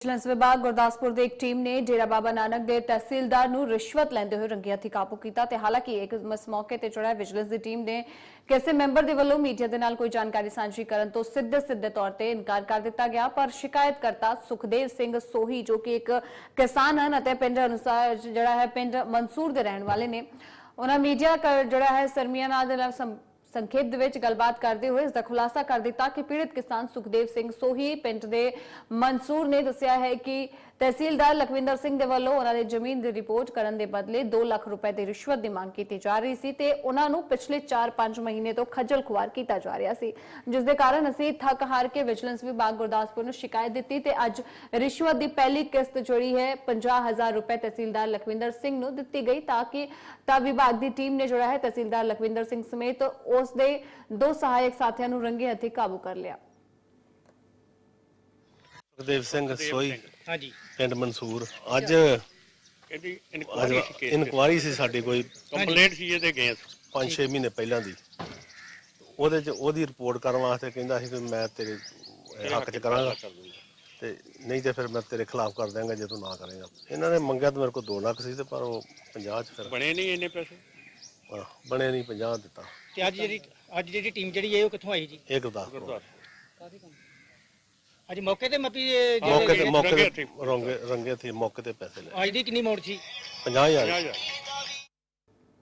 Vigilance ਵਿਭਾਗ ਗੁਰਦਾਸਪੁਰ ਦੀ ਇੱਕ team ਨੇ ਡੇਰਾ ਬਾਬਾ ਨਾਨਕ ਦੇ ਤਹਿਸੀਲਦਾਰ ਨੂੰ ਰਿਸ਼ਵਤ ਲੈਂਦੇ ਹੋਏ ਰੰਗੇ ਹੱਥੀਂ ਕਾਬੂ ਕੀਤਾ ਤੇ ਹਾਲਾਂਕਿ ਇੱਕ ਇਸ ਮੌਕੇ ਤੇ ਜਿਹੜਾ ਵਿਜੀਲੈਂਸ ਦੀ ਟੀਮ ਨੇ ਕਿਸੇ ਮੈਂਬਰ ਦੇ ਵੱਲੋਂ ਮੀਡੀਆ ਦੇ ਨਾਲ ਕੋਈ ਜਾਣਕਾਰੀ ਸਾਂਝੀ ਕਰਨ ਤੋਂ ਸਿੱਧੇ ਸਿੱਧੇ ਤੌਰ ਤੇ ਇਨਕਾਰ ਕਰ ਦਿੱਤਾ ਗਿਆ, ਪਰ ਸ਼ਿਕਾਇਤਕਰਤਾ ਸੁਖਦੇਵ ਸਿੰਘ ਸੋਹੀ ਜੋ ਕਿ ਇੱਕ ਕਿਸਾਨ ਹਨ ਅਤੇ ਪਿੰਡ ਅਨੁਸਾਰ ਜਿਹੜਾ ਹੈ ਪਿੰਡ ਮਨਸੂਰ ਦੇ ਰਹਿਣ ਵਾਲੇ ਨੇ, ਉਹਨਾਂ ਮੀਡੀਆ ਜਿਹੜਾ ਹੈ ਸਰਮੀਆਂ ਨਾਲ ਦੇ ਨਾਲ ਸੰਖੇਪ ਦੇ ਵਿੱਚ ਗੱਲਬਾਤ ਕਰਦੇ ਹੋਏ ਇਸ ਦਾ ਖੁਲਾਸਾ ਕਰ ਦਿੱਤਾ ਕਿ ਪੀੜਤ ਕਿਸਾਨ ਸੁਖਦੇਵ ਸਿੰਘ ਸੋਹੀ ਪਿੰਡ ਦੇ ਮਨਸੂਰ ਨੇ ਦੱਸਿਆ ਹੈ ਕਿ ਤਹਿਸੀਲਦਾਰ ਲਖਵਿੰਦਰ ਸਿੰਘ ਦੇ ਵੱਲੋਂ ਉਹਨਾਂ ਦੇ ਜ਼ਮੀਨ ਦੀ ਰਿਪੋਰਟ ਕਰਨ ਦੇ ਬਦਲੇ 2 ਲੱਖ ਰੁਪਏ ਦੀ ਰਿਸ਼ਵਤ ਦੀ ਮੰਗ ਕੀਤੀ ਜਾ ਰਹੀ ਸੀ ਤੇ ਉਹਨਾਂ ਨੂੰ ਪਿਛਲੇ 4-5 ਮਹੀਨੇ ਤੋਂ ਖੱਜਲ ਖੁਆਰ ਕੀਤਾ ਜਾ ਰਿਹਾ ਸੀ। ਜਿਸ ਦੇ ਕਾਰਨ ਅਸੀਂ ਥੱਕ ਹਾਰ ਕੇ ਵਿਜੀਲੈਂਸ ਵਿਭਾਗ ਗੁਰਦਾਸਪੁਰ ਨੂੰ ਸ਼ਿਕਾਇਤ ਦਿੱਤੀ ਤੇ ਅੱਜ ਰਿਸ਼ਵਤ ਦੀ ਪਹਿਲੀ ਕਿਸ਼ਤ ਜਿਹੜੀ ਹੈ 50000 ਰੁਪਏ ਤਹਿਸੀਲਦਾਰ ਲਖਵਿੰਦਰ ਸਿੰਘ ਨੂੰ ਦਿੱਤੀ ਗਈ ਤਾਂ ਕਿ ਤਾਂ ਵਿਭਾਗ ਦੀ ਟੀਮ ਨੇ ਜਿਹੜਾ ਹੈ। ਤਹਿਸੀਲਦਾਰ ਲਖਵਿੰਦਰ ਸਿੰਘ ਸਮੇਤ ਉਸ ਦੇ ਦੋ ਸਹਾਇਕ ਸਾਥੀਆਂ ਨੂੰ ਰੰਗੇ ਹੱਥੀਂ ਕਾਬੂ ਕਰ ਲਿਆ। ਸੁਖਦੇਵ ਸਿੰਘ ਸੋਈ ਹਾਂਜੀ। ਪਿੰਡ ਮਨਸੂਰ। ਅੱਜ ਇਹਦੀ ਅੱਜ ਇਨਕੁਆਇਰੀ ਸੀ ਕੇਸ ਇਨਕੁਆਰੀ ਸੀ ਸਾਡੀ ਕੋਈ। ਕੰਪਲੇਂਟ ਸੀ ਇਹਦੇ ਗਏ ਅਸੀਂ। 5-6 ਮਹੀਨੇ ਪਹਿਲਾਂ ਦੀ। ਉਹਦੇ ਚ ਉਹਦੀ ਰਿਪੋਰਟ ਕਰਨ ਵਾਸਤੇ ਕਹਿੰਦਾ ਸੀ ਕਿ ਮੈਂ ਤੇਰੇ ਹੱਕ ਚ ਕਰਾਂਗਾ। ਕਰ ਦੂੰਗਾ। ਤੇ ਨਹੀਂ ਤੇ ਫਿਰ ਮੈਂ ਤੇਰੇ ਖਿਲਾਫ ਕਰ ਦਿਆਂਗਾ ਜੇ ਤੂੰ ਨਾ ਕਰੇਗਾ। ਇਹਨਾਂ ਨੇ ਮੰਗਿਆ ਤਾਂ ਮੇਰੇ ਕੋਲ 2 ਲੱਖ ਸੀ ਤੇ ਪਰ ਉਹ 50 ਚ ਫਿਰ ਬਣੇ ਨਹੀਂ ਇੰਨੇ ਪੈਸੇ? ਬਣੇ ਨਹੀਂ 50 ਦਿੱਤਾ। ਤੇ ਅੱਜ ਜਿਹੜੀ ਅੱਜ ਜਿਹੜੀ ਟੀਮ ਜਿਹੜੀ ਹੈ ਉਹ ਕਿੱਥੋਂ ਆਈ ਜੀ? ਇਹ ਗੁਰਦਾਸਪੁਰ। ਅੱਜ ਮੌਕੇ ਤੇ ਮੱਪੀ ਮੌਕੇ ਤੇ ਰੰਗੇ ਮੌਕੇ। ਤੇ ਰੰਗੇ ਰੰਗੇ ਤੇ ਮੌਕੇ ਤੇ ਪੈਸੇ ਲੈ। ਅੱਜ ਦੀ ਕਿੰਨੀ ਮੌੜ ਸੀ? 50000 50,000